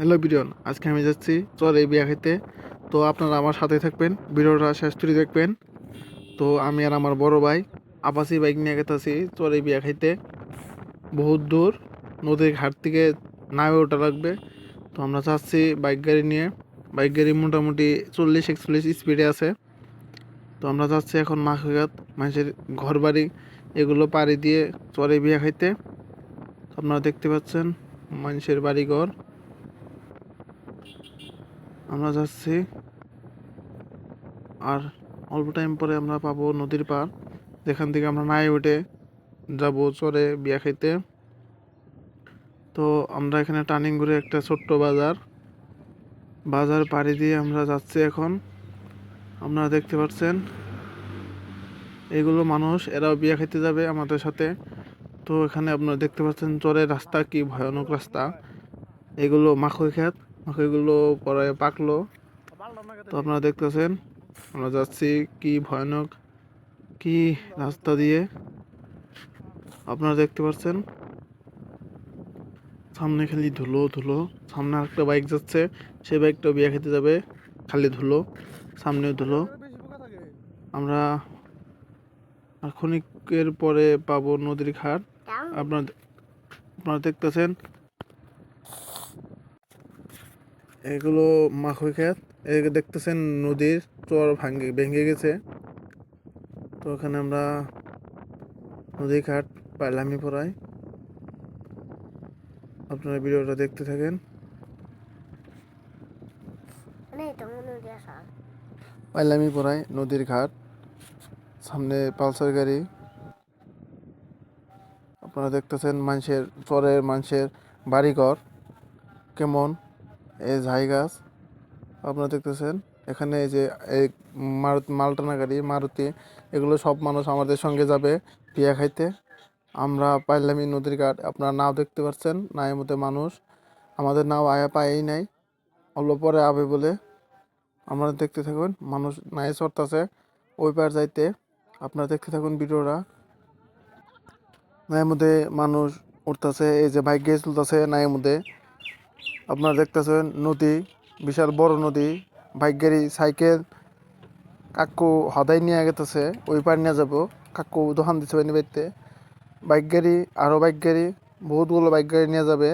Hello বিরিয়ন, আজকে আমি যাচ্ছি চরে বিয়া খেতে। তো আপনারা আমার সাথে থাকবেন শেষ করে দেখবেন। তো আমি আর আমার বড় ভাই আপাসি বাইক নিয়ে গেতেছি চরে বিয়া খাইতে। বহুত দূর, নদীর ঘাট থেকে নামে ওঠা লাগবে। তো আমরা যাচ্ছি বাইক গাড়ি নিয়ে। বাইক গাড়ি মোটামুটি চল্লিশ, একচল্লিশ স্পিডে আছে। তো আমরা যাচ্ছি এখন মাখাঘাট মানুষের ঘর বাড়ি এগুলো পাড়ি দিয়ে চরে বিয়া খাইতে। আপনারা দেখতে পাচ্ছেন, মানুষের বাড়িঘর। আমরা যাচ্ছি। আর অল্প টাইম পরে আমরা পাবো নদীর পার যেখান থেকে আমরা নাই উঠে যাব চরে বিয়া খাইতে। তো আমরা এখানে টার্নিং করে একটা ছোট্ট বাজার। বাজার পাড়ি দিয়ে আমরা যাচ্ছি এখন। আপনারা দেখতে পাচ্ছেন। এগুলো মানুষ, এরাও বিয়া খেতে যাবে আমাদের সাথে। তো এখানে আপনারা দেখতে পাচ্ছেন চরের রাস্তা কি ভয়ানক রাস্তা। এগুলো মাখই খেত মাখইগুলো পরে পাকলো। তো আপনারা দেখতেছেন, আমরা যাচ্ছি কি ভয়ানক, কি রাস্তা দিয়ে। আপনারা দেখতে পাচ্ছেন, সামনে খালি ধুলো ধুলো। সামনে একটা বাইক যাচ্ছে সে বাইকটা বিয়ে খেতে যাবে, খালি ধুলো সামনে ধুলো। আমরা আর ক্ষণিকের পরে পাবো নদীর ঘাট। আপনার আপনারা দেখতেছেন এগুলো মাখই ক্ষেত এদিকে দেখতেছেন নদীর চর ভাঙ্গে ভেঙে গেছে। তো ওখানে আমরা নদী ঘাট পাইলামি পড়াই আপনারা ভিডিওটা দেখতে থাকেন। মানে পাইলামি পড়াই নদীর ঘাট। সামনে পালসার গাড়ি। আপনারা দেখতেছেন মানুষের চরের মানুষের বাড়িঘর কেমন? এই ঝাই গাছ, আপনারা দেখতেছেন, এখানে এই যে এই মালটানা গাড়ি, মারুতি, এগুলো সব মানুষ আমাদের সঙ্গে যাবে পিয়া খাইতে। আমরা পাইলামি নদীর ঘাট, আপনারা নাও দেখতে পাচ্ছেন নায়ের মধ্যে মানুষ। আমাদের নাও আয়া পায়েই নাই, অল্প পরে আবে বলে। আমরা দেখতে থাকুন, মানুষ নাই চড়তেছে, ওই পার যাইতে। আপনারা দেখতে থাকুন ভিডিওটা। নায়ের মধ্যে মানুষ উঠতেছে, এই যে বাইক গিয়ে চলতেছে নায়ের মধ্যে আপনারা দেখতেছেন নদী, বিশাল বড় নদী বাইক গাড়ি সাইকেল, কাকু হদাই নিয়ে গেতেছে, ওই পার নিয়ে যাব। কাকু দোকান দিচ্ছে বানি বাড়িতে বাইক গাড়ি আরও বাইক গাড়ি বহুতগুলো বাইক গাড়ি নিয়ে যাবে।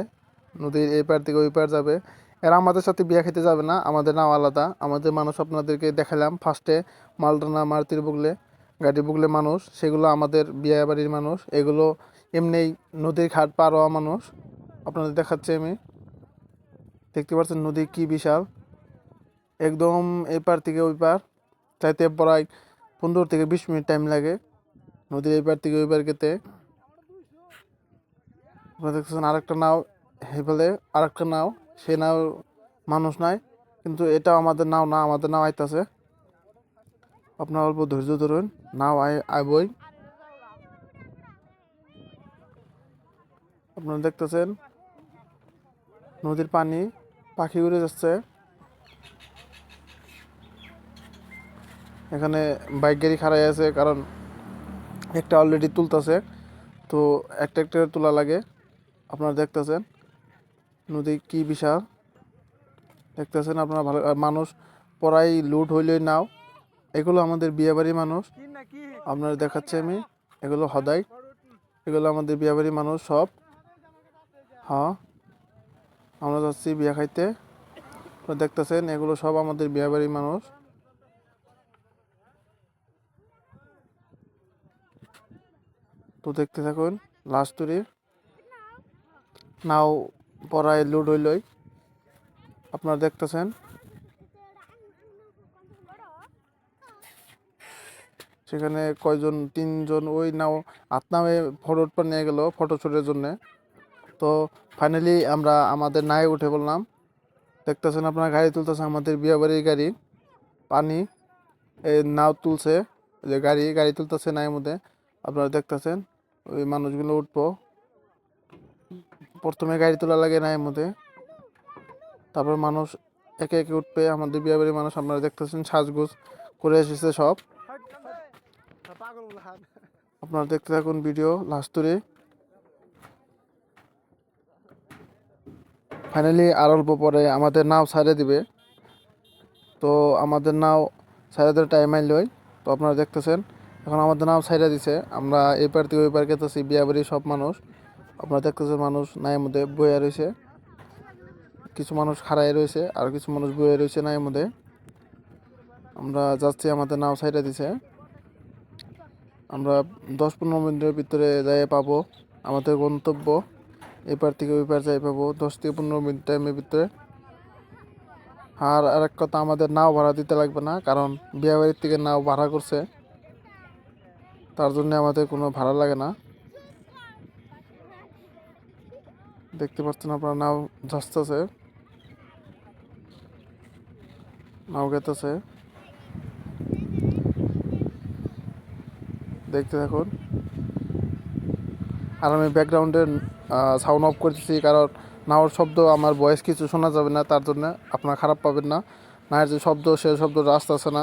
নদীর এই পার থেকে ওই পার যাবে। এরা আমাদের সাথে বিয়া খেতে যাবে না, আমাদের নাও আলাদা। আমাদের মানুষ আপনাদেরকে দেখালাম ফার্স্টে মালটানা মারুতির বুগলে, গাড়ি বুগলে মানুষ, সেগুলো আমাদের বিয়া বাড়ির মানুষ। এগুলো এমনি নদীর ঘাট পার হওয়া মানুষ। আপনাদের দেখাচ্ছি আমি। দেখতে পাচ্ছেন নদী কি বিশাল। একদম এপার থেকে ওই পার চাইতে প্রায় পনেরো থেকে বিশ মিনিট টাইম লাগে নদীর এই পার থেকে ওই পার গেতে দেখতেছেন আরেকটা নাও হেফেলে আরেকটা নাও, সে নাও মানুষ নাই, কিন্তু এটা আমাদের নাও না, আমাদের নাও আইতাছে। আপনার অল্প ধৈর্য ধরুন, নাও আই, আইবই। আপনারা দেখতেছেন নদীর পানি পাখি উড়ে যাচ্ছে। এখানে বাইক গাড়ি খাড়াই আছে, কারণ একটা অলরেডি তুলতেছে। তো একটা একটা তোলা লাগে। আপনারা দেখতেছেন, নদী কি বিশাল। দেখতেছেন আপনারা ভালো মানুষ পড়াই লুট হইলেই নাও। এগুলো আমাদের বিয়েবাড়ি মানুষ। আপনারা দেখাচ্ছি আমি, এগুলো হদাই এগুলো আমাদের বিয়েবাড়ি মানুষ সব। হ্যাঁ। আমরা যাচ্ছি বিয়া খাইতে। আপনারা দেখতেছেন, এগুলো সব আমাদের বিয়েবাড়ির মানুষ। তো দেখতে থাকুন লাস্ট তুরি নাও পড়ায় লুড হইলই। আপনারা দেখতেছেন। সেখানে কয়জন, তিনজন, ওই নাও নামে ফটো উঠবার নিয়ে গেল, ফটো শুটের জন্যে। তো ফাইনালি আমরা আমাদের নায়ে উঠে বললাম দেখতেছেন আপনার গাড়ি তুলতেছে আমাদের বিয়েবাড়ির গাড়ি। পানি, এই নাও তুলছে যে গাড়ি গাড়ি তুলতেছে নায়ের মধ্যে। আপনারা দেখতেছেন, ওই মানুষগুলো উঠবো। প্রথমে গাড়ি তোলা লাগে নায়ের মধ্যে। তারপর মানুষ একে একে উঠবে, আমাদের বিয়েবাড়ির মানুষ, আপনারা দেখতেছেন, সাজগোজ করে এসেছে সব। আপনারা দেখতে থাকুন ভিডিও লাস্ট ফাইনালি আর অল্প পরে আমাদের নাও ছাড়ে দিবে। তো আমাদের নাও ছাড়ে দেওয়ার টাইম আইলই তো আপনারা দেখতেছেন, এখন আমাদের নাও ছাইড়া দিছে। আমরা এই পার থেকে ওই পার গেতেছি বিয়া বাড়ি সব মানুষ। আপনারা দেখতেছেন মানুষ নাইয়ের মধ্যে বইয়া রয়েছে। কিছু মানুষ খাড়াই রয়েছে, আর কিছু মানুষ বইয়া রয়েছে নাইয়ের মধ্যে। আমরা যাচ্ছি, আমাদের নাও ছাইড়া দিছে। আমরা দশ পনেরো মিনিটের ভিতরে যাই পাবো। আমাদের গন্তব্য এপার থেকে ওই পার যাই পাবো। দশ থেকে পনেরো মিনিট টাইমের ভিতরে। আর আরেক কথা, আমাদের নাও ভাড়া দিতে লাগবে না, কারণ বিয়ে বাড়ির থেকে নাও ভাড়া করছে। তার জন্য আমাদের কোনো ভাড়া লাগে না। দেখতে পাচ্ছেন আপনার, নাও যাচ্ছে নাও গেতেছে। দেখতে থাকুন। আর আমি ব্যাকগ্রাউন্ডের সাউন্ড অফ করতেছি কারণ নাওর শব্দ আমার ভয়েস কিছু শোনা যাবে না, তার জন্য আপনারা খারাপ পাবেন না। নায়ের যে শব্দ, সে শব্দ রাস্তা আছে না।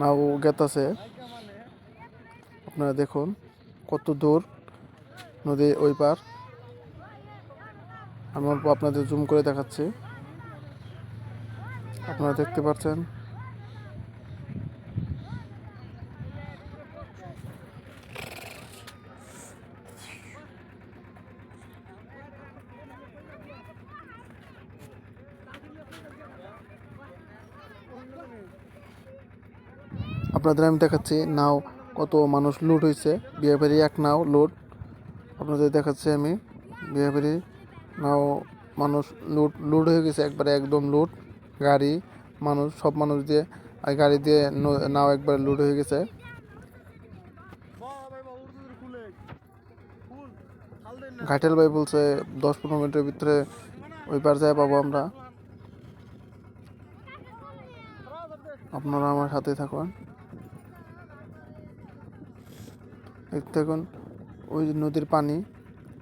নাও গেতাছে আপনারা দেখুন, কত দূর নদী ওই পার। আমি অল্প আপনাদের জুম করে দেখাচ্ছি। আপনারা দেখতে পাচ্ছেন? আপনাদের আমি দেখাচ্ছি নাও কত মানুষ লুট হয়েছে বিয়ে বাড়ি এক নাও লুট আপনাদের দেখাচ্ছি আমি। বিয়ে বাড়ি নাও মানুষ লুট লুট হয়ে গেছে একবারে একদম লুট গাড়ি, মানুষ, সব মানুষ দিয়ে, আর গাড়ি দিয়ে নাও একবার লুট হয়ে গেছে। ঘাটেল ভাই বলছে দশ পনেরো মিনিটের ভিতরে ওই পার যায় পাবো আমরা। আপনারা আমার সাথে থাকুন। দেখতে থাকুন ওই নদীর পানি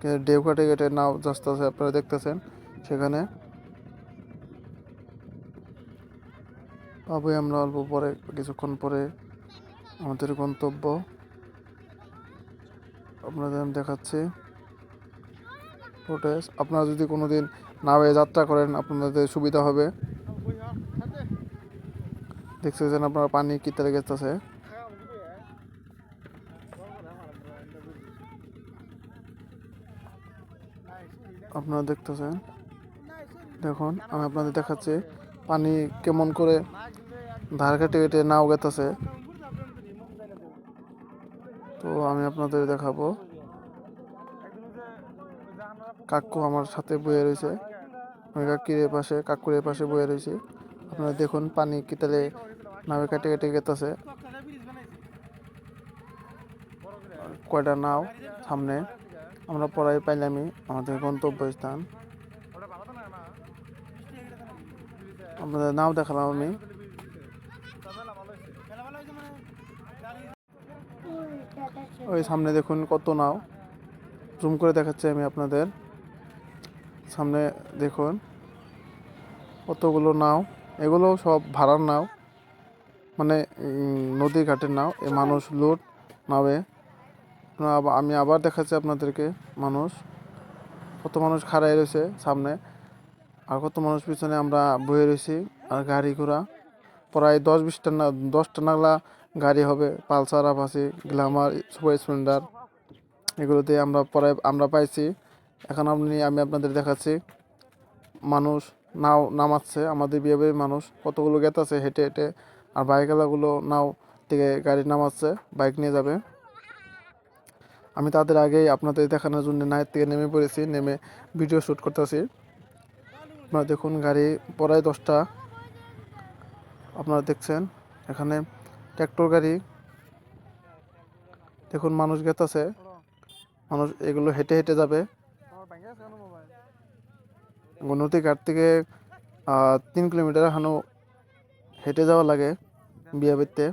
কে- ঢেউ কাটে কেটে নাও যাস্তে আছে, আপনারা দেখতেছেন, সেখানে পাবোই আমরা অল্প পরে, কিছুক্ষণ পরে আমাদের গন্তব্য। আপনাদের আমি দেখাচ্ছি। ফুটেজ আপনারা যদি কোনো দিন নাওয়ে যাত্রা করেন, আপনাদের সুবিধা হবে। দেখতেছেন আপনারা পানি কি তারে গেছে? আপনারা দেখতেছেন। দেখুন, আমি আপনাদের দেখাচ্ছি পানি কেমন করে ধার কেটে কেটে নাও গেতেছে। তো আমি আপনাদের দেখাবো। কাকু আমার সাথে বয়ে রয়েছে। ওই কাকির পাশে, কাকুর পাশে বয়ে রয়েছে। আপনারা দেখুন পানি কিতালে নাবে কেটে কেটে গেতেছে। কয়টা নাও সামনে। আমরা পড়াই পাইলামই, আমাদের গন্তব্য স্থান আপনাদের নাও দেখালাম আমি। ওই সামনে দেখুন কত নাও। জুম করে দেখাচ্ছি আমি আপনাদের। সামনে দেখুন, কতগুলো নাও। এগুলো সব ভাড়ার নাও। মানে নদী ঘাটের নাও। এ মানুষ লুট আবার- আমি আবার দেখাচ্ছি আপনাদেরকে মানুষ। কত মানুষ খাড়াই রয়েছে সামনে আর কত মানুষ পিছনে আমরা বয়ে রয়েছি আর গাড়ি ঘোড়া। প্রায় দশ বিশটা না, দশটা নাগলা গাড়ি হবে, Pulsar Apache Glamour, super Splendor এগুলোতে আমরা পরে আমরা পাইছি। এখন আপনি আমি আপনাদের দেখাচ্ছি। মানুষ নাও নামাচ্ছে, আমাদের বিয়ে বাড়ির মানুষ। কতগুলো গেত আছে হেঁটে হেঁটে, আর বাইকওয়ালাগুলো নাও থেকে গাড়ি নামাচ্ছে, বাইক নিয়ে যাবে। আমি তাদের আগেই আপনাদের দেখানোর জন্য নাইট থেকে নেমে পড়েছি, নেমে ভিডিও শ্যুট করতেছি। আপনারা দেখুন, গাড়ি প্রায় দশটা। আপনারা দেখছেন, এখানে ট্র্যাক্টর গাড়ি। দেখুন, মানুষ গেতাছে। মানুষ এগুলো হেঁটে হেঁটে যাবে। নদী ঘাট থেকে তিন কিলোমিটার হানো হেঁটে যাওয়া লাগে বিয়ে বাড়িতে।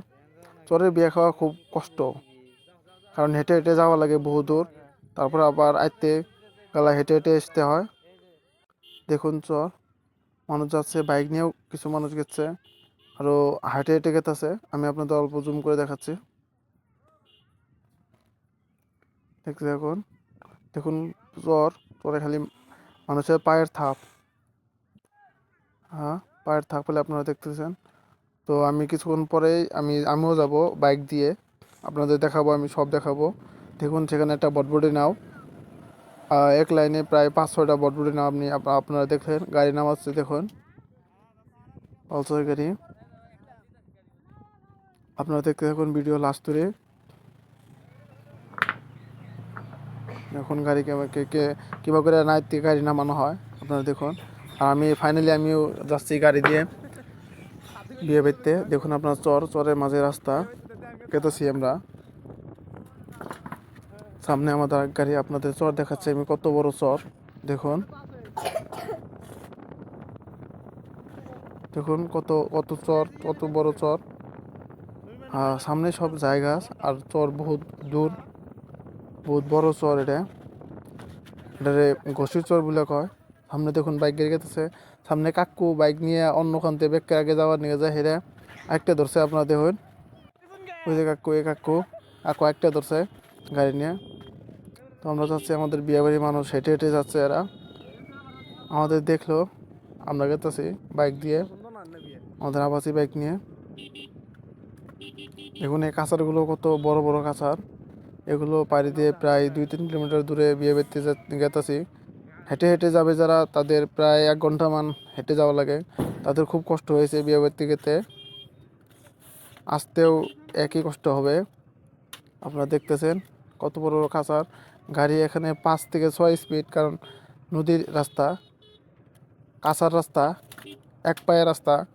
চরের বিয়ে খাওয়া খুব কষ্ট। কারণ হেঁটে হেঁটে যাওয়া লাগে বহু দূর। তারপর আবার আইতে গেলা হেঁটে হেঁটে আসতে হয়। দেখুন চর মানুষ যাচ্ছে, বাইক নিয়েও কিছু মানুষ গেছে আরও হেঁটে হেঁটে গেতেছে। আমি আপনাদের অল্প জুম করে দেখাচ্ছি। দেখছি এখন। দেখুন চর চরে খালি মানুষের পায়ের থাপ। হ্যাঁ পায়ের থাপ হলে আপনারা দেখতেছেন। তো আমি কিছুক্ষণ পরেই আমি, আমিও যাব বাইক দিয়ে। আপনাদের দেখাবো, আমি সব দেখাবো। দেখুন, সেখানে একটা বটবডি নাও। এক লাইনে প্রায় পাঁচ ছয়টা বটবডি নাও আপনি, আপ- আপনারা দেখেন গাড়ি নামাচ্ছে দেখুন। অলসর গাড়ি। আপনারা দেখতে থাকুন ভিডিও লাস্ট ধরে এখন গাড়ি কীভাবে করে নাইট গাড়ি নামানো হয়, আপনারা দেখুন। আর আমি ফাইনালি আমিও যাচ্ছি গাড়ি দিয়ে। বিয়ে বাড়িতে। দেখুন আপনার চর, চরের মাঝে রাস্তা। কেটেছি আমরা। সামনে আমাদের গাড়ি আপনাদের চর দেখাচ্ছে, আমি কত বড় চর, দেখুন। দেখুন কত কত চর, কত বড় চর। সামনে সব জায়গা আর চর বহুত দূর, বহুত বড় চর এটা। এটারে ঘষির চর বলে কয়। সামনে দেখুন বাইক গাড়ি গেতেছে, সামনে কাকু বাইক নিয়ে অন্য খান্তে বেগকে আগে যাওয়ার নিয়ে যায় হেরে একটা ধরছে আপনার দেখুন। ওই যে কাকু, এই কাকু। কাকু একটা ধরছে গাড়ি নিয়ে। তো আমরা যাচ্ছি আমাদের বিয়ে বাড়ির মানুষ, হেঁটে হেঁটে যাচ্ছে এরা। আমাদের দেখল, আমরা গেতেছি বাইক দিয়ে। আমাদের আবাসী বাইক নিয়ে। দেখুন এই কাঁচারগুলো কত বড় বড় কাঁচার। এগুলো পাড়ি দিয়ে প্রায় দুই তিন কিলোমিটার দূরে বিয়ে বাড়িতে গেতেছি। হেঁটে হেঁটে যাবে যারা, তাদের প্রায় এক ঘণ্টা মান হেঁটে যাওয়া লাগে। তাদের খুব কষ্ট হয়েছে বিয়ে বাড়িতে যেতে আসতেও একই কষ্ট হবে। আপনারা দেখতেছেন কত বড় বড় কাঁচার গাড়ি এখানে পাঁচ থেকে ছয় স্পিড কারণ নদীর রাস্তা কাঁচার রাস্তা এক পায়ের রাস্তা।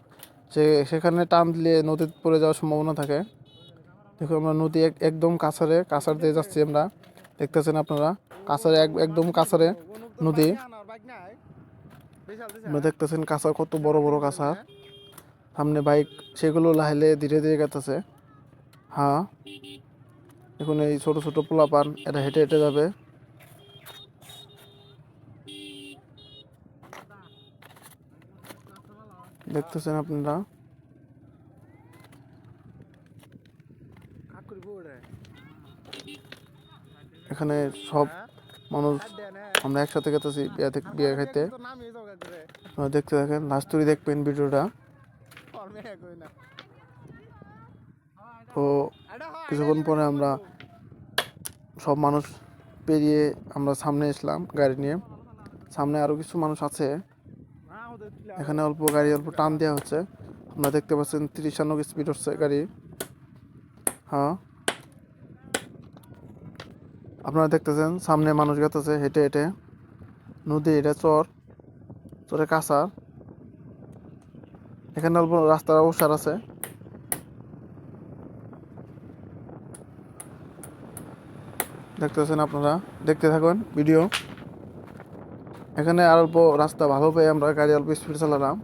সে সেখানে টান দিলে নদীতে পড়ে যাওয়ার সম্ভাবনা থাকে। দেখুন আমরা নদী এক- একদম কাছারে কাছার দিয়ে যাচ্ছি আমরা। দেখতেছেন আপনারা কাছারে এক- একদম কাছারে নদী। আমরা দেখতেছেন কাঁচা কত বড় বড় কাঁচা। সামনে বাইক, সেগুলো লাহেলে ধীরে ধীরে গেতেছে। হ্যাঁ। এখন এই ছোট ছোট পোলা পান এটা হেঁটে হেঁটে যাবে। দেখতেছেন আপনারা? এখানে সব মানুষ, আমরা একসাথে গেতেছি, বিয়ে থেকে বিয়ে খাইতে। দেখতে থাকেন, লাস্ট দেখবেন ভিডিওটা। তো কিছুক্ষণ পরে আমরা সব মানুষ পেরিয়ে আমরা সামনে এসলাম গাড়ি নিয়ে। সামনে আরও কিছু মানুষ আছে। এখানে অল্প গাড়ি অল্প টান দেওয়া হচ্ছে। আপনারা দেখতে পাচ্ছেন তিরিশান্ন স্পিড হচ্ছে গাড়ি। হ্যাঁ। আপনারা দেখতেছেন সামনে মানুষ গেতেছে হেঁটে হেঁটে। নদী এটা চর। চরে কাঁচা এখানে অল্প রাস্তার অবসর আছে। দেখতেছেন আপনারা? দেখতে থাকুন ভিডিও। এখানে আর অল্প রাস্তা ভালো পেয়ে আমরা গাড়ি অল্প স্পিড চালালাম।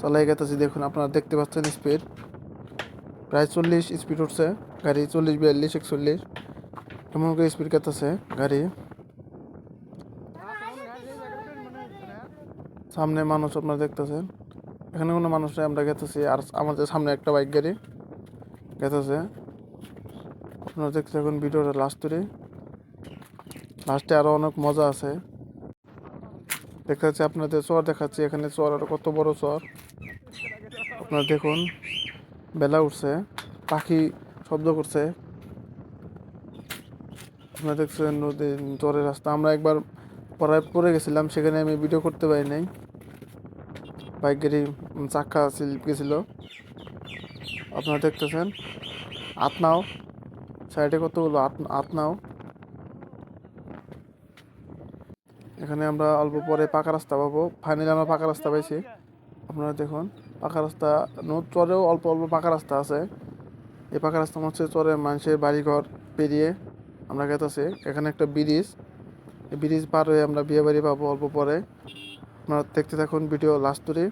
চালাই গেতেছি, দেখুন আপনারা দেখতে পাচ্ছেন স্পিড প্রায় চল্লিশ স্পিড উঠছে, গাড়ি চল্লিশ, বিয়াল্লিশ, একচল্লিশ। এমন করে স্পিড গেতেছে গাড়ি। সামনে মানুষ আপনারা দেখতেছেন। এখানে কোনো মানুষ নেই আমরা গেতেছি, আর আমাদের সামনে একটা বাইক গাড়ি গেতেছে। আপনারা দেখতে থাকুন ভিডিওটা লাস্ট ধরে লাস্টে আরও অনেক মজা আছে। দেখাচ্ছি আপনাদের চর দেখাচ্ছি, এখানে চর আর কত বড় চর। আপনারা দেখুন, বেলা উঠছে, পাখি শব্দ করছে। আপনারা দেখছেন নদী চরের রাস্তা। আমরা একবার পড়ায় পড়ে গেছিলাম, সেখানে আমি ভিডিও করতে পারি নাই। বাইক গাড়ি চাক্কা স্লিপ গেছিল। আপনারা দেখতেছেন? আতনাও। সাইডে কতগুলো আত- আতনাও। এখানে আমরা অল্প পরে পাকা রাস্তা পাবো। ফাইনালি আমরা পাকা রাস্তা পাইছি। আপনারা দেখুন, পাকা রাস্তা নদ চরেও অল্প অল্প পাকা রাস্তা আছে। এই পাকা রাস্তা হচ্ছে চরে মানুষের বাড়িঘর পেরিয়ে আমরা গেতেছি। এখানে একটা ব্রিজ। এই ব্রিজ পার হয়ে আমরা বিয়ে বাড়ি পাবো অল্প পরে। আপনারা দেখতে থাকুন ভিডিও লাস্ট ধরে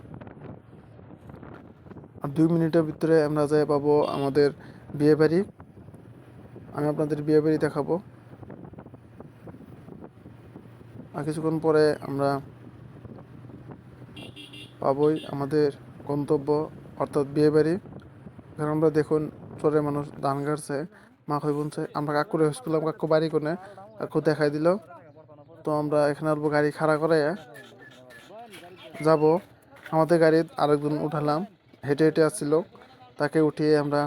আর দুই মিনিটের ভিতরে আমরা যাই পাবো আমাদের বিয়ে বাড়ি। আমি আপনাদের বিয়ে বাড়ি দেখাবো। আর কিছুক্ষণ পরে আমরা পাবই আমাদের গন্তব্য, অর্থাৎ বিয়ে বাড়ি। এখানে আমরা দেখুন চরে মানুষ ধান গাড়ছে মা খই বুনছে। আমরা কাকুরে হসপিটাল কাকু বাড়ি কোনে, কাকু দেখাই দিল। তো আমরা এখানে অল্প গাড়ি খাড়া করে। যাব। আমাদের গাড়ি আরেকজন উঠালাম। হেঁটে হেঁটে আসছিল। তাকে উঠিয়ে আমরা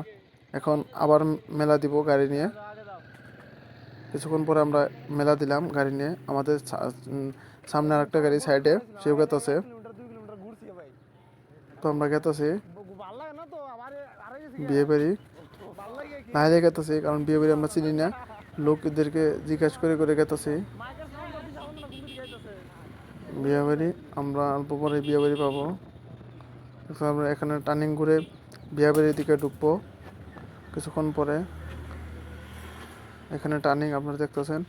এখন আবার মেলা দিব গাড়ি নিয়ে। কিছুক্ষণ পরে আমরা মেলা দিলাম গাড়ি নিয়ে। আমাদের সামনে আরেকটা গাড়ি সাইডে। সেও গেতেছে তো আমরা গেতেছি বিয়ে বাড়ি। বাইরে গেতেছি কারণ বিয়ে বাড়ি আমরা চিনি না। লোকদেরকে জিজ্ঞাসা করে করে গেতেছি বিয়ে বাড়ি আমরা অল্প পরে বিয়ে বাড়ি পাবো আমরা এখানে টার্নিং ঘুরে বিয়ে বাড়ির দিকে ঢুকবো কিছুক্ষণ পরে। এখানে টার্নিং আপনারা দেখতেছেন।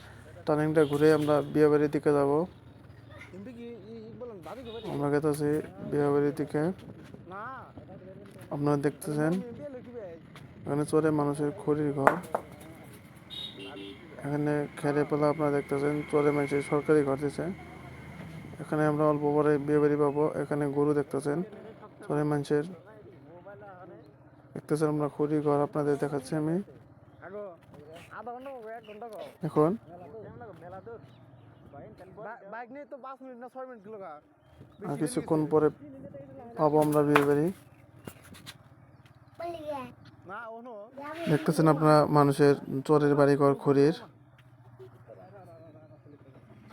টার্নিংটা ঘুরে আমরা বিয়ে বাড়ির দিকে যাব। আমরা গেতেছি বিয়ে বাড়ির দিকে। আপনারা দেখতেছেন, এখানে চলে মানুষের খড়ির ঘর। এখানে খেলে পেলা আপনারা দেখতেছেন চলে মানুষের সরকারি ঘর দিছে। এখানে আমরা অল্প পরে বিয়ে বাড়ি পাবো। এখানে গরু দেখতেছেন চলে মানুষের দেখতেছেন আমরা খড়ি ঘর, আপনাদের দেখাচ্ছি আমি। এখন? আর কিছুক্ষণ পরে পাবো আমরা বিয়ে বাড়ি? দেখতেছেন আপনারা মানুষের চরের বাড়ি ঘর খড়ির।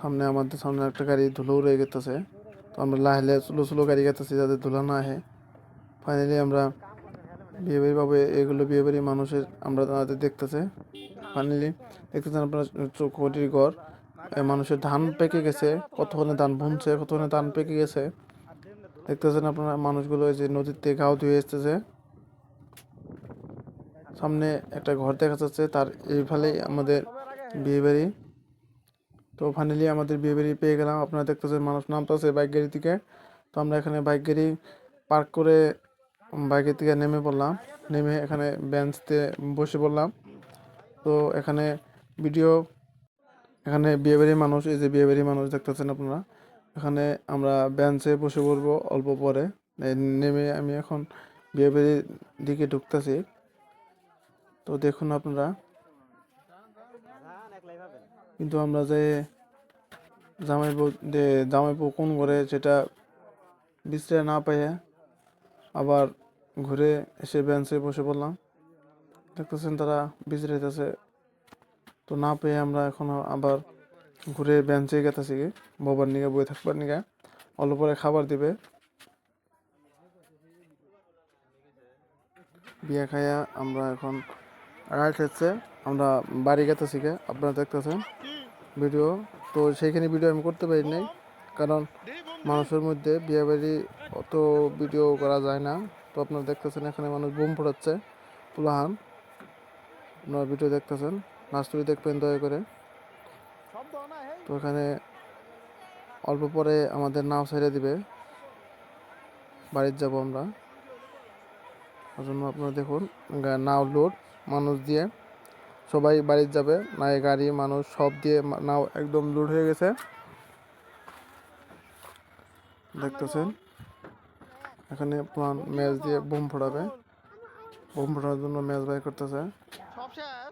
সামনে আমাদের সামনে একটা গাড়ি ধুলো উড়ে গেতেছে। তো আমরা লাহলে স্লো স্লো গাড়ি গেতেছি যাতে ধুলো না আহে। ফাইনালি আমরা বিয়ে পাবো এগুলো বিয়ে বাড়ি মানুষের আমরা তাদের দেখতেছে। ফাইনালি দেখতেছেন আপনারা চ- খড়ির ঘর মানুষের ধান পেকে গেছে কতক্ষণে ধান বুনছে কতক্ষণে ধান পেকে গেছে। দেখতেছেন আপনারা মানুষগুলো এই যে নদীতে গাও ধুয়ে এসতেছে সামনে একটা ঘর দেখা যাচ্ছে, তার এই ফালেই আমাদের বিয়ে বাড়ি। তো ফাইনালি আমাদের বিয়ে বাড়ি পেয়ে গেলাম। আপনারা দেখতেছেন মানুষ নামতেছে বাইক গাড়ি থেকে। তো আমরা এখানে বাইক গাড়ি পার্ক করে বাইকের থেকে নেমে পড়লাম। নেমে এখানে বেঞ্চতে বসে পড়লাম। তো এখানে ভিডিও এখানে বিয়ে বাড়ির মানুষ, এই যে বিয়ে বাড়ির মানুষ দেখতেছেন আপনারা। এখানে আমরা বেঞ্চে বসে পড়ব অল্প পরে। নেমে আমি এখন বিয়ে বাড়ির দিকে ঢুকতেছি। তো দেখুন আপনারা। কিন্তু আমরা যে জামাইবু যে জামাইবু কোন ঘরে সেটা বিশ্রে না পেয়ে আবার ঘুরে এসে বেঞ্চে বসে পড়লাম। দেখতেছেন তারা বিশ্রাইতেছে। তো না পেয়ে আমরা এখন আবার ঘুরে বেঞ্চে গেতেছি ববার নিগে বই থাকবার নিগে। অল্প পরে খাবার দিবে। বিয়া খাইয়া আমরা এখন রাইট হচ্ছে আমরা বাড়ি গেতেছি আপনারা দেখতেছেন? ভিডিও তো সেইখানে ভিডিও আমি করতে পারি নাই। কারণ মানুষের মধ্যে বিয়ে বাড়ি অত ভিডিও করা যায় না। তো আপনারা দেখতেছেন এখানে মানুষ বোম ফোটাচ্ছে। পুলাহান, আপনারা ভিডিও দেখতেছেন। লাস্ট দেখবেন, দয়া করে। তো এখানে অল্প পরে আমাদের নাও ছেড়ে দিবে। বাড়ির যাব আমরা। ওই জন্য আপনারা দেখুন নাও লোড, মানুষ দিয়ে। সবাই বাড়ির যাবে, নাই গাড়ি, মানুষ, সব দিয়ে নাও একদম লুট হয়ে গেছে। দেখতেছেন? এখানে প্লান ম্যাচ দিয়ে বোম ফোড়াবে বোম ফোড়ানোর জন্য ম্যাচ বাই করতেছে। সব শেষ?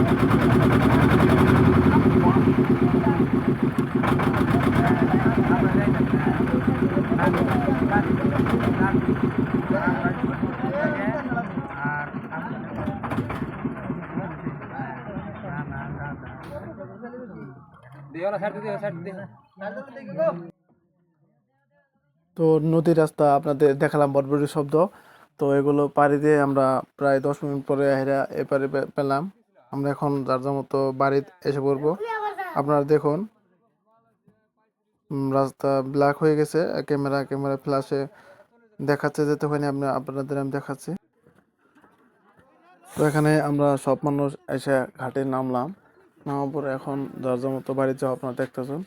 তো নদীর রাস্তা আপনাদের দেখালাম বটবটি শব্দ। তো এগুলো পাড়ি দিয়ে আমরা প্রায় দশ মিনিট পরে হেরা এপারে পেলাম। আমরা এখন যার যার মতো বাড়ি এসে পড়ব। আপনারা দেখুন। রাস্তা ব্ল্যাক হয়ে গেছে। ক্যামেরা ক্যামেরা ফ্ল্যাশে দেখাচ্ছে, যেতে হয়নি। আপনি, আপনাদের আমি দেখাচ্ছি। তো এখানে আমরা সব মানুষ এসে ঘাটে নামলাম। নামার পরে এখন যার মতো বাড়ি যাওয়া আপনারা দেখতেছেন।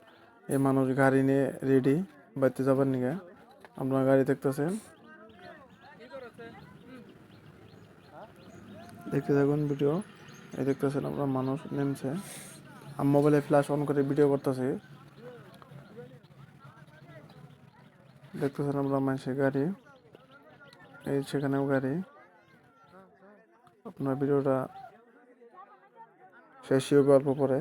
এই মানুষ গাড়ি নিয়ে রেডি বাড়িতে যাবার নিকে? আপনার গাড়ি দেখতেছেন? দেখতে থাকুন ভিডিও এই দেখতেছেন আমরা মানুষ নেমছে। আমি মোবাইলে ফ্ল্যাশ অন করে ভিডিও করতেছি। দেখতেছেন আমরা মানুষের গাড়ি। এই সেখানেও গাড়ি। আপনার ভিডিওটা শেষ হবে অল্প পরে।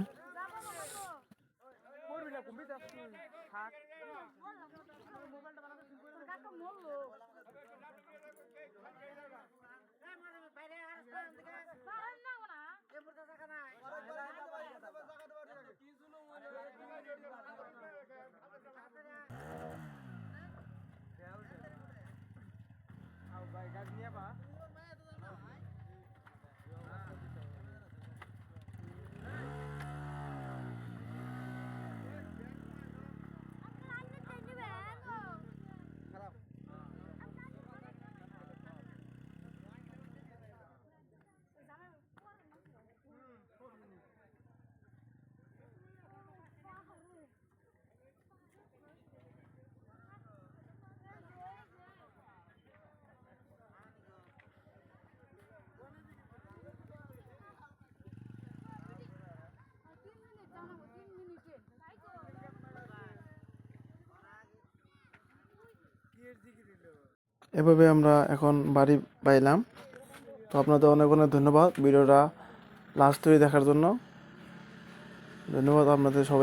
এভাবে আমরা এখন বাড়ি পাইলাম। তো আপনাদের অনেক অনেক ধন্যবাদ ভিডিওটা লাস্ট তৈরি দেখার জন্য। ধন্যবাদ আপনাদের সবাই।